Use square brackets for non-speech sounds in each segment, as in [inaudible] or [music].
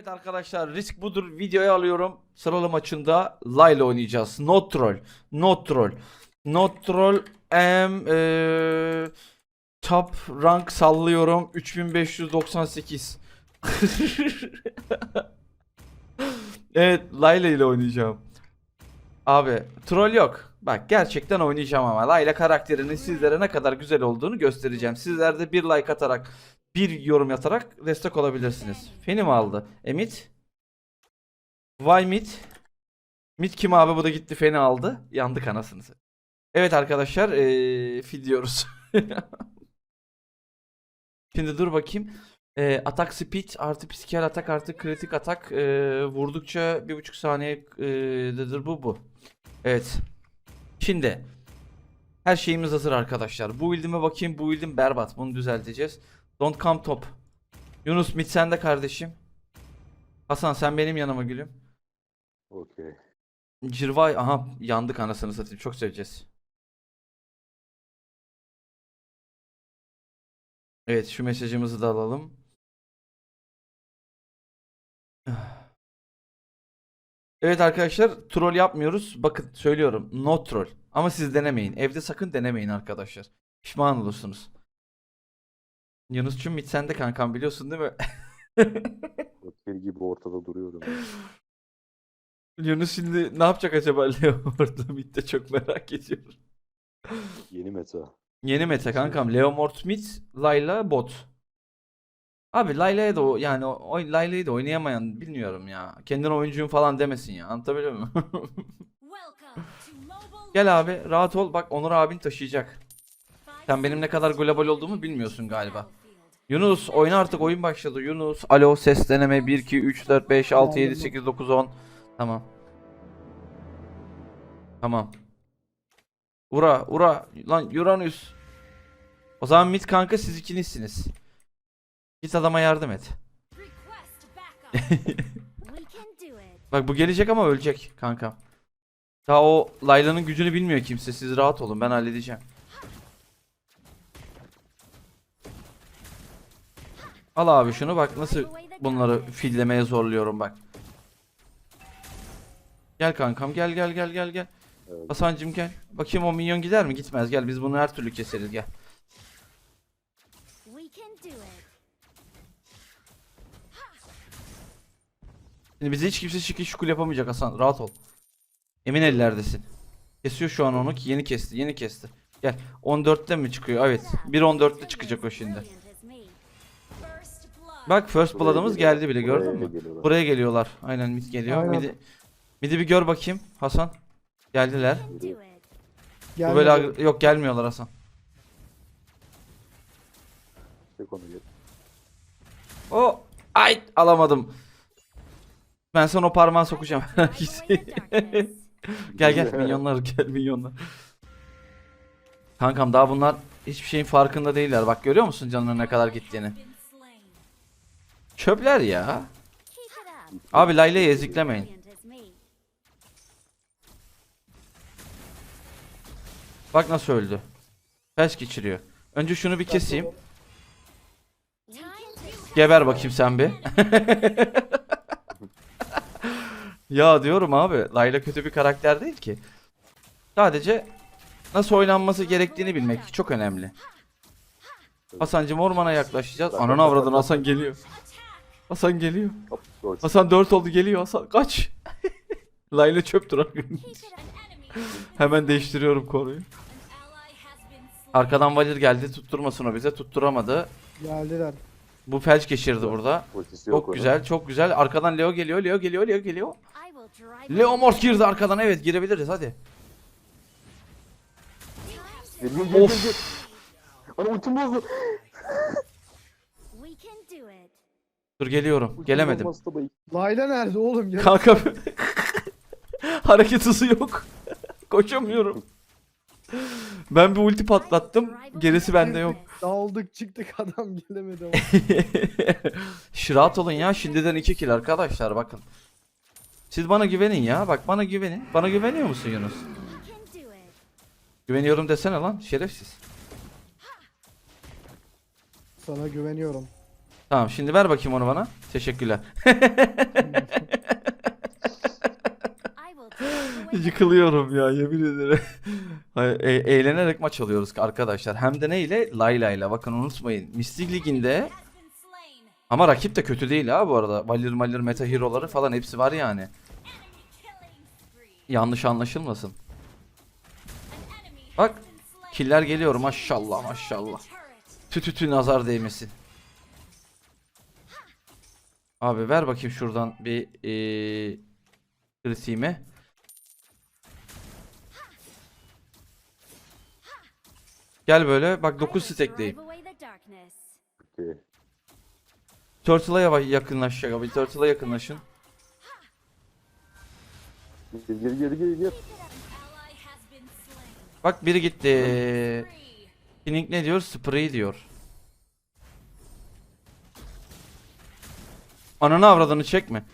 Evet arkadaşlar risk budur videoya alıyorum. Sıralı maçında Layla oynayacağız. Not troll. Not troll. Not troll em eee, top rank sallıyorum 3598. [laughs] evet Layla ile oynayacağım. Abi troll yok. Bak gerçekten oynayacağım ama Layla karakterinin sizlere ne kadar güzel olduğunu göstereceğim. Sizler de bir like atarak bir yorum yatarak destek olabilirsiniz. Feni mi aldı? Emit? Vay mit? Mit kim abi bu da gitti feni aldı. Yandık anasını. satayım. Evet arkadaşlar eee fil diyoruz. [laughs] Şimdi dur bakayım. Eee atak speed artı psikiyer atak artı kritik atak eee, vurdukça bir buçuk saniye eee, bu bu. Evet. Şimdi her şeyimiz hazır arkadaşlar. Bu build'ime bakayım. Bu build'im berbat. Bunu düzelteceğiz. Don't come top. Yunus mid sende kardeşim. Hasan sen benim yanıma gülüm. Okey. Cirvay aha yandık anasını satayım. Çok seveceğiz. Evet şu mesajımızı da alalım. Evet arkadaşlar troll yapmıyoruz. Bakın söylüyorum no troll. Ama siz denemeyin. Evde sakın denemeyin arkadaşlar. Pişman olursunuz. Yunus'cum mid sende kankam biliyorsun değil mi? [laughs] Okey gibi ortada duruyorum. [laughs] Yunus şimdi ne yapacak acaba [laughs] Leo orada midde çok merak ediyorum. Yeni meta. Yeni meta kankam. Leo Mort mid, Layla bot. Abi Layla'ya da o yani o Layla'yı da oynayamayan bilmiyorum ya. Kendine oyuncuyum falan demesin ya. Anlatabiliyor muyum? Gel abi rahat ol. Bak Onur abin taşıyacak. Sen benim ne kadar global olduğumu bilmiyorsun galiba. Yunus oyna artık oyun başladı. Yunus alo ses deneme 1 2 3 4 5 6 7 8 9 10. Tamam. Tamam. Ura ura lan Uranüs. O zaman mid kanka siz ikinizsiniz. Git adama yardım et. [laughs] Bak bu gelecek ama ölecek kankam. Daha o Layla'nın gücünü bilmiyor kimse. Siz rahat olun ben halledeceğim. Al abi şunu bak nasıl bunları fillemeye zorluyorum bak. Gel kankam gel gel gel gel gel. Evet. Hasancım gel. Bakayım o minyon gider mi? Gitmez. Gel biz bunu her türlü keseriz gel. Şimdi bize hiç kimse şekil şukul yapamayacak Hasan. Rahat ol. Emin ellerdesin. Kesiyor şu an onu ki yeni kesti. Yeni kesti. Gel. 14'te mi çıkıyor? Evet. 1.14'te çıkacak o şimdi. Bak first Buraya blood'ımız geldi bile Buraya gördün mü? geliyorlar. Buraya geliyorlar. Aynen mid geliyor. Aynen. Midi, midi bir gör bakayım Hasan. Geldiler. Bu Gelmedi. böyle yok gelmiyorlar Hasan. Çek onu gel. O ay alamadım. Ben sana o parmağı sokacağım. [laughs] gel gel [laughs] minyonlar gel minyonlar. Kankam daha bunlar hiçbir şeyin farkında değiller. Bak görüyor musun canının ne kadar gittiğini? Çöpler ya. Abi Layla'yı eziklemeyin. Bak nasıl öldü. Felç geçiriyor. Önce şunu bir keseyim. Geber bakayım sen bir. [laughs] ya diyorum abi Layla kötü bir karakter değil ki. Sadece nasıl oynanması gerektiğini bilmek çok önemli. Hasancım ormana yaklaşacağız. Ananı avradın Hasan geliyor. Hasan geliyor. Hasan 4 oldu geliyor Hasan kaç. [laughs] Layla çöp durak. Hemen değiştiriyorum konuyu. Arkadan Valir geldi tutturmasın o bize tutturamadı. Geldiler. Bu felç geçirdi burada. Ultisi yok Çok onun. güzel çok güzel. Arkadan Leo geliyor Leo geliyor Leo geliyor. Leo Mort girdi arkadan evet girebiliriz hadi. Gel. Of. Ana ultim bozdu. Dur geliyorum. Gelemedim. Layla nerede oğlum? Ya, Kanka [laughs] hareket hızı yok. [laughs] Koşamıyorum. Ben bir ulti patlattım. Gerisi bende yok. Dağıldık çıktık adam gelemedi [laughs] ama. Rahat olun ya. Şimdiden 2 kill arkadaşlar bakın. Siz bana güvenin ya. Bak bana güvenin. Bana güveniyor musun Yunus? Güveniyorum desene lan şerefsiz. Sana güveniyorum. Tamam şimdi ver bakayım onu bana. Teşekkürler. [laughs] Yıkılıyorum ya yemin ederim. E- eğlenerek maç alıyoruz arkadaşlar. Hem de neyle? Layla ile. Bakın unutmayın. Mystic Ligi'nde ama rakip de kötü değil ha bu arada. Valir Malir Meta Hero'ları falan hepsi var yani. Yanlış anlaşılmasın. Bak killer geliyor maşallah maşallah. Tütütü nazar değmesin. Abi ver bakayım şuradan bir ee, kritiğimi. Gel böyle bak 9 stackleyim. Okey. Turtle'a yava- yakınlaş abi. Turtle'a yakınlaşın. Gir gir gir gir gir. Bak biri gitti. King ne diyor? Spray diyor. Ananı avradını çekme.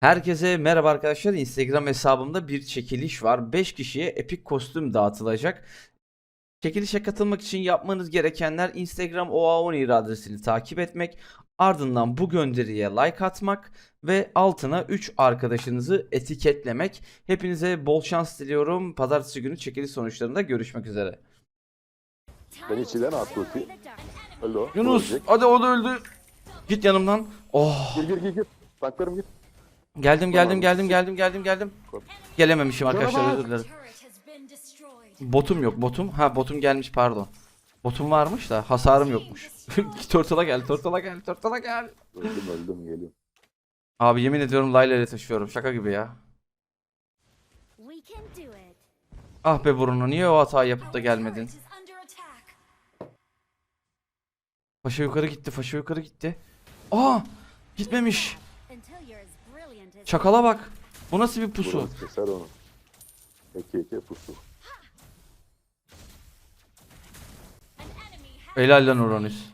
Herkese merhaba arkadaşlar. Instagram hesabımda bir çekiliş var. 5 kişiye epik kostüm dağıtılacak. Çekilişe katılmak için yapmanız gerekenler Instagram OA10 adresini takip etmek, ardından bu gönderiye like atmak ve altına 3 arkadaşınızı etiketlemek. Hepinize bol şans diliyorum. Pazartesi günü çekiliş sonuçlarında görüşmek üzere. Ben içinden attı ulti. Öldü o. Yunus hadi o da öldü. Git yanımdan. Oh. Gir gir gir gir. Tanklarım gir. Geldim geldim geldim geldim geldim geldim. Gelememişim arkadaşlar özür dilerim. Botum yok botum. Ha botum gelmiş pardon. Botum varmış da hasarım yokmuş. [laughs] Turtle'a gel Turtle'a gel Turtle'a gel. Öldüm öldüm geliyorum. Abi yemin ediyorum Layla ile taşıyorum şaka gibi ya. Ah be Bruno niye o hatayı yapıp da gelmedin? Paşa yukarı gitti paşa yukarı gitti. Aa gitmemiş. Çakala bak. Bu nasıl bir pusu? Burası keser onu. Eke eke pusu. Helal lan Uranüs.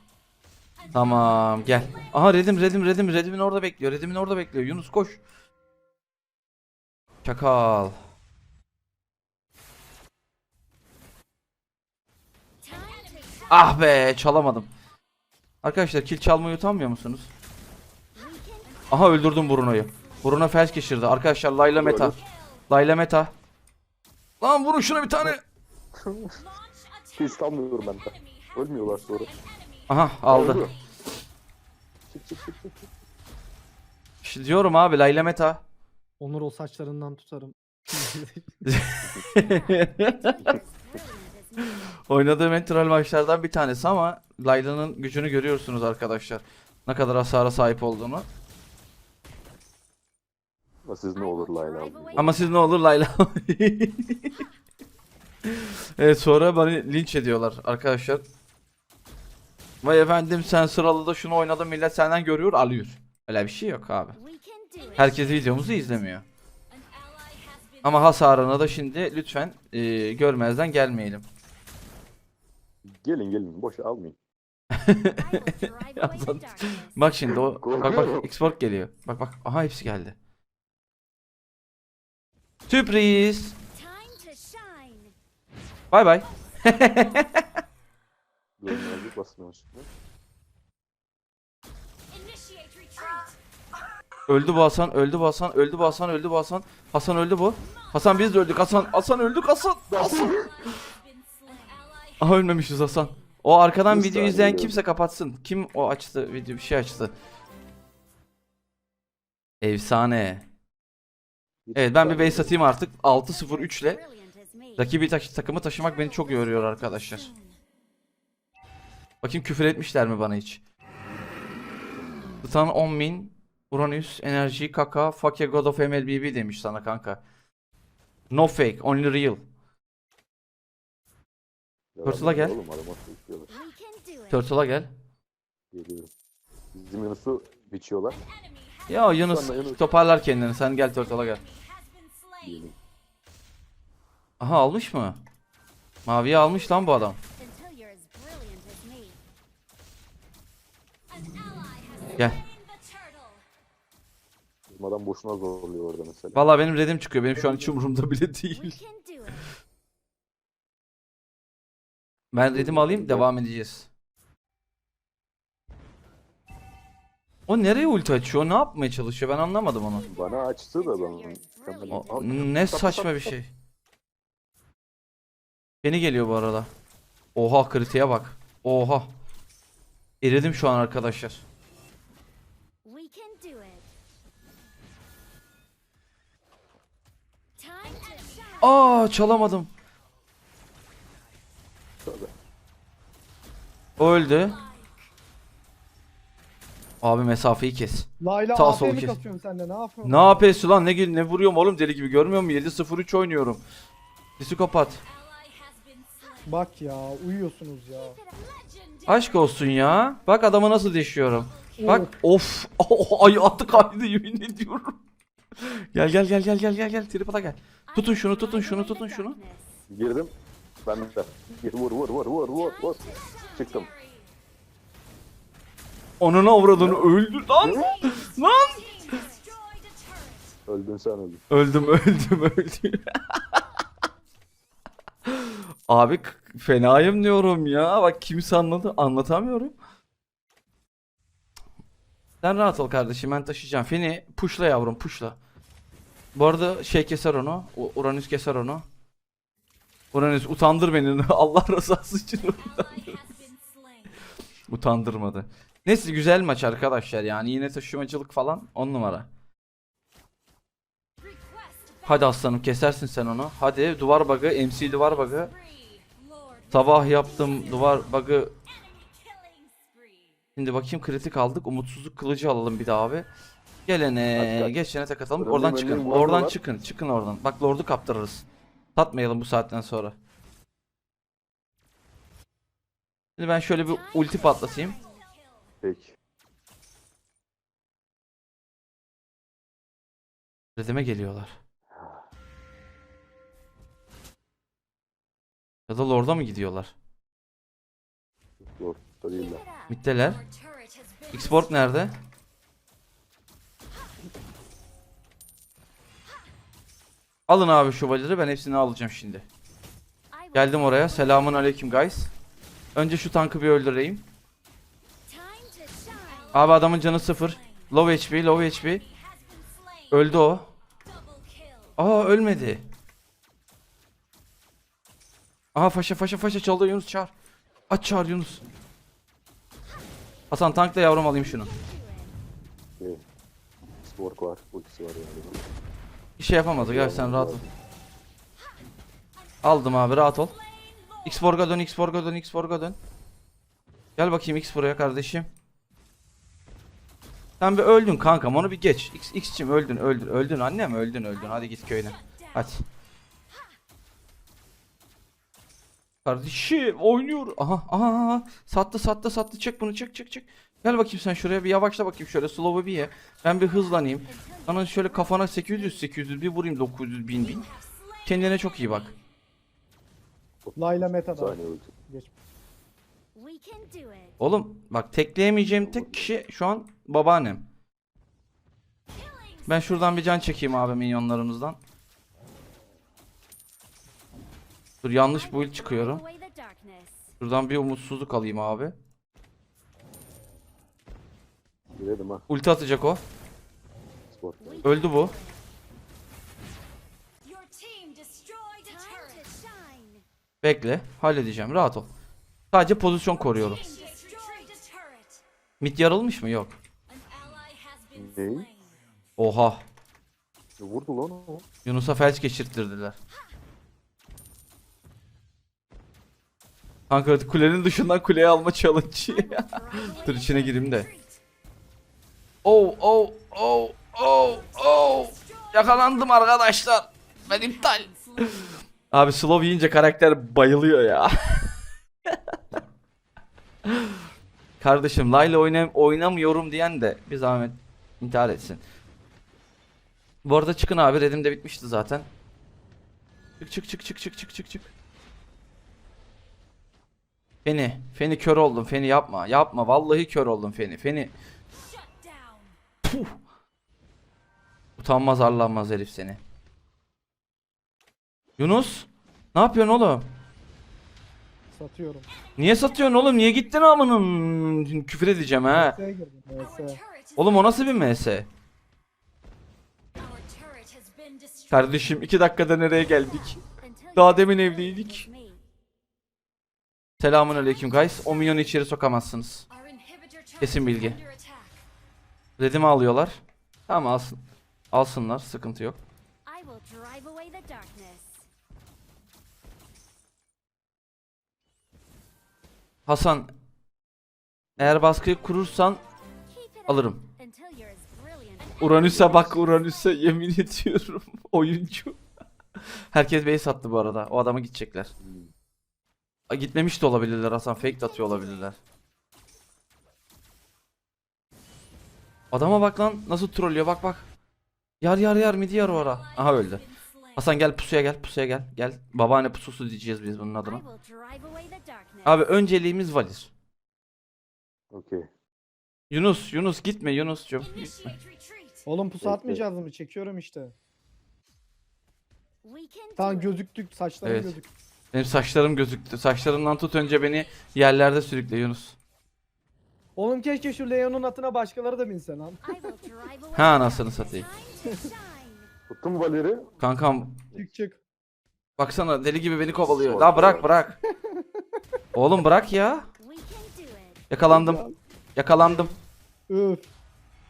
Tamam gel. Aha Redim Redim Redim Redim'in orada bekliyor. Redim'in orada bekliyor. Yunus koş. Çakal. Ah be çalamadım. Arkadaşlar kill çalmayı utanmıyor musunuz? Aha öldürdüm Bruno'yu. Bruno felç geçirdi. Arkadaşlar Layla meta. Layla meta. Lan vurun şuna bir tane. [laughs] Sanmıyorum ben de. Ölmüyorlar sonra. Aha aldı. Öldü. Çık çık çık çık. çık. İşte diyorum abi Layla meta. Onur o saçlarından tutarım. [laughs] [laughs] Oynadığım en troll maçlardan bir tanesi ama Layla'nın gücünü görüyorsunuz arkadaşlar. Ne kadar hasara sahip olduğunu. Ama siz ne olur Layla abi. Ama siz ne olur Layla. [laughs] evet sonra beni linç ediyorlar arkadaşlar. Vay efendim sen sıralı da şunu oynadın millet senden görüyor alıyor. Öyle bir şey yok abi. Herkes videomuzu izlemiyor. Ama hasarını da şimdi lütfen e, görmezden gelmeyelim. Gelin gelin boş almayın. [laughs] Bak şimdi o bak bak export geliyor. Bak bak aha hepsi geldi. Sürpriz. Bay bay. [laughs] Öldü bu Hasan, öldü bu Hasan, öldü bu Hasan, öldü bu Hasan. Hasan öldü bu. Hasan biz de öldük Hasan. Hasan öldük Hasan. Hasan. Aha ölmemişiz Hasan. O arkadan video izleyen kimse kapatsın. Kim o açtı video bir şey açtı. Efsane. Evet ben bir base atayım artık. 6-0-3 ile rakibi taş- takımı taşımak beni çok yoruyor arkadaşlar. Bakayım küfür etmişler mi bana hiç? Titan 10.000 Uranüs Enerji Kaka Fuck ya God of MLBB demiş sana kanka. No fake, only real. Turtle'a gel. Oğlum istiyorlar. Turtle'a gel. Geliyorum. Bizim Yunus'u biçiyorlar. Ya Yunus Sonra Yunus. toparlar kendini. Sen gel Turtle'a gel. Diyelim. Aha almış mı? Maviyi almış lan bu adam. Gel. Bizim adam boşuna zorluyor orada mesela. Vallahi benim redim çıkıyor. Benim şu an hiç umurumda bile değil. [laughs] Ben redim alayım devam edeceğiz. O nereye ulti açıyor? Ne yapmaya çalışıyor? Ben anlamadım onu. Bana açtı da ben. O, ne saçma bir şey. Yeni geliyor bu arada. Oha kritiğe bak. Oha. Eridim şu an arkadaşlar. Aa çalamadım. O öldü. Abi mesafeyi kes. Layla Sağ sol kes. kasıyorsun sen de ne yapıyorsun? Ne yapıyorsun lan? Ne, gel- ne vuruyorum oğlum deli gibi görmüyor musun? 7-0-3 oynuyorum. Been slain. Bak ya uyuyorsunuz ya. Aşk olsun ya. Bak adamı nasıl deşiyorum. Bak of. [laughs] Oh, ay atı kaydı yemin ediyorum. gel gel gel gel gel gel gel triple'a gel. Tutun şunu tutun şunu tutun şunu. Girdim. Ben de. Vur vur vur vur vur vur. Çıktım. Onun avradını öldü lan. Lan. Öldün sen öldün. Öldüm [laughs] öldüm öldüm. [laughs] Abi fenayım diyorum ya. Bak kimse anladı. Anlatamıyorum. Sen rahat ol kardeşim ben taşıyacağım. Feni pushla yavrum pushla. Bu arada şey keser onu. Uranüs keser onu. Uranüs utandır beni. [laughs] Allah rızası için slain. Utandırmadı. Neyse güzel maç arkadaşlar yani yine taşımacılık falan 10 numara. Hadi aslanım kesersin sen onu. Hadi duvar bug'ı, MC duvar bug'ı. Sabah yaptım duvar bug'ı. Şimdi bakayım kritik aldık. Umutsuzluk kılıcı alalım bir daha abi. Gelene, Hadi, geçene tek atalım. Oradan çıkın. Oradan çıkın. Çıkın oradan. Bak Lord'u kaptırırız. Satmayalım bu saatten sonra. Şimdi ben şöyle bir ulti patlatayım. Peki. Redime geliyorlar. Ya da Lord'a mı gidiyorlar? Zor. Da değiller. Mitteler. Xport nerede? Alın abi şu valleri ben hepsini alacağım şimdi. Geldim oraya. Selamun aleyküm guys. Önce şu tankı bir öldüreyim. Abi adamın canı sıfır. Low HP, low HP. Öldü o. Aa ölmedi. Aha faşa faşa faşa çaldı Yunus çağır. Aç çağır Yunus. Hasan tankla yavrum alayım şunu. Spork var. Ultisi var yani. Bir şey yapamadı gel sen rahat ol. Aldım abi rahat ol. Xborg'a dön Xborg'a dön Xborg'a dön. Gel bakayım Xborg'a kardeşim. Sen bir öldün kankam onu bir geç. X X'cim öldün öldün öldün annem öldün öldün hadi git köyüne. Hadi. Kardeşim oynuyor. Aha aha. Sattı sattı sattı çek bunu çek çek çek. Gel bakayım sen şuraya bir yavaşla bakayım şöyle slow'u bir ye. Ben bir hızlanayım. Sana şöyle kafana 800 800 bir vurayım 900 bin bin. Kendine çok iyi bak. Layla meta'da. Saniye ulti. Geç. Oğlum bak tekleyemeyeceğim tek kişi şu an babaannem. Ben şuradan bir can çekeyim abi minyonlarımızdan. Dur yanlış build çıkıyorum. Şuradan bir umutsuzluk alayım abi. Girelim ha. Ulti atacak o. Öldü bu. Bekle. Halledeceğim. Rahat ol. Sadece pozisyon koruyorum. Mid yarılmış mı? Yok. An ally has been Ne? slain. Oha. Ne vurdu lan o? Yunus'a felç geçirttirdiler. Kanka kulenin dışından kuleye alma challenge. [laughs] Dur içine gireyim de. Oh oh oh oh oh. Yakalandım arkadaşlar. Ben iptal. Abi slow yiyince karakter bayılıyor ya. Kardeşim Layla oynam oynamıyorum diyen de bir zahmet intihar etsin. Bu arada çıkın abi redim de bitmişti zaten. Çık çık çık çık çık çık çık çık. Feni, Feni kör oldum. Feni yapma. Yapma. Vallahi kör oldum Feni. Feni down. utanmaz arlanmaz herif seni. Yunus, ne yapıyorsun oğlum? Satıyorum. Niye satıyorsun oğlum? Niye gittin amının? Küfür edeceğim ha. VS'ye girdim. İs Oğlum o nasıl bir MS? Kardeşim iki dakikada nereye geldik? Daha demin evliydik. Selamun aleyküm guys. O milyonu içeri sokamazsınız. Kesin bilgi. Redimi alıyorlar. Tamam alsın. Alsınlar sıkıntı yok. I will drive away the darkness. Hasan eğer baskıyı kurursan alırım. Uranüs'e bak Uranüs'e yemin ediyorum [laughs] oyuncu. Herkes base sattı bu arada. O adama gidecekler. A, Gitmemiş de olabilirler Hasan. Fake de atıyor olabilirler. Adama bak lan nasıl trollüyor bak bak. Yar yar yar midi yar o ara. Aha öldü. Hasan gel pusuya gel pusuya gel. Gel. Babaanne pususu diyeceğiz biz bunun adına. Abi önceliğimiz Valir. Okey. Yunus Yunus gitme Yunus'cum. Gitme. Oğlum pusu atmayacağız mı? Çekiyorum işte. Tamam gözüktük. Saçlarım Evet. gözüktü. Benim saçlarım gözüktü. Saçlarımdan tut önce beni yerlerde sürükle Yunus. Oğlum keşke şu Leon'un atına başkaları da binse lan. [laughs] Ha anasını satayım. Tuttum Valer'i. Kankam Çık çık. baksana deli gibi beni kovalıyor. Ya. bırak bırak. [laughs] Oğlum bırak ya. We can do it. Yakalandım. Yakalandım.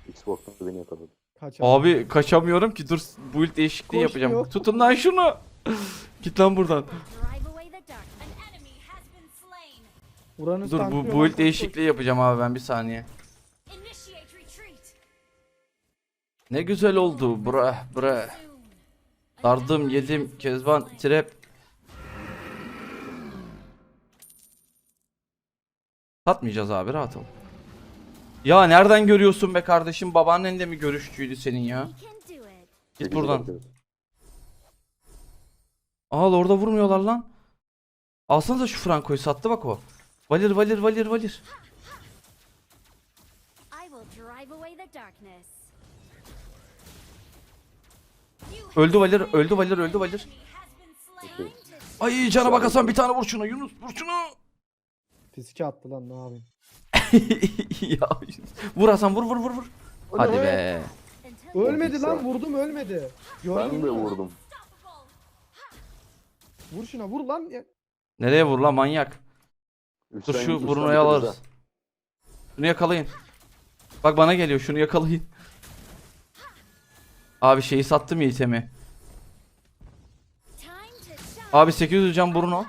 Xbox'ta beni yakaladı. Kaç Abi kaçamıyorum ki dur build değişikliği yapacağım. Koşmuyor. Tutun lan şunu. Git lan buradan. Drive away the darkness. An enemy has been slain. Uranüs Dur tanklıyor bu build değişikliği yapacağım abi ben bir saniye. Ne güzel oldu bra bra. Soon. Dardım yedim kezban trap. Satmayacağız abi rahat ol. Ya nereden görüyorsun be kardeşim? Babaannen de mi görüşçüydü senin ya? Git buradan. Aa orada vurmuyorlar lan. Alsanıza şu Franco'yu sattı bak o. Valir valir valir valir. I will drive away the darkness. Öldü Valir öldü Valir öldü Valir. Ay cana bak Hasan bir tane vur şuna Yunus vur şunu. Fiske attı lan ne yapayım. [laughs] ya vur Hasan vur vur vur vur. Hadi be? Ölmedi lan vurdum ölmedi. Gördün Ben de mü? vurdum. Vur şuna vur lan. Ya- Nereye vur lan manyak? Dur Üstten- şu üstten Bruno'yu bitiririz alırız. Şunu yakalayın. Bak bana geliyor şunu yakalayın. Abi şeyi sattım ya itemi. Abi 800 can Bruno.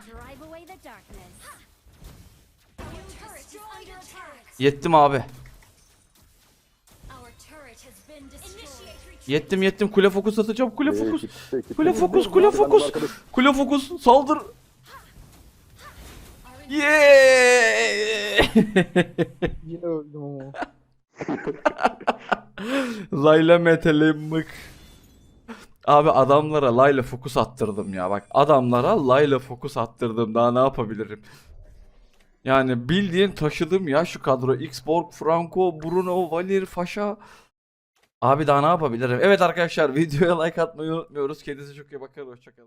Yettim abi. Yettim yettim kule fokus atacağım kule fokus. Kule fokus kule fokus. Kule fokus saldır. Yeah! Yine öldüm ama. [laughs] Layla metelemik. Abi adamlara Layla fokus attırdım ya. Bak adamlara Layla fokus attırdım. Daha ne yapabilirim? Yani bildiğin taşıdım ya şu kadro. Xborg, Franco, Bruno, Valir, Faşa. Abi daha ne yapabilirim? Evet arkadaşlar [laughs] videoya like atmayı unutmuyoruz. Kendinize çok iyi bakın. Hoşçakalın.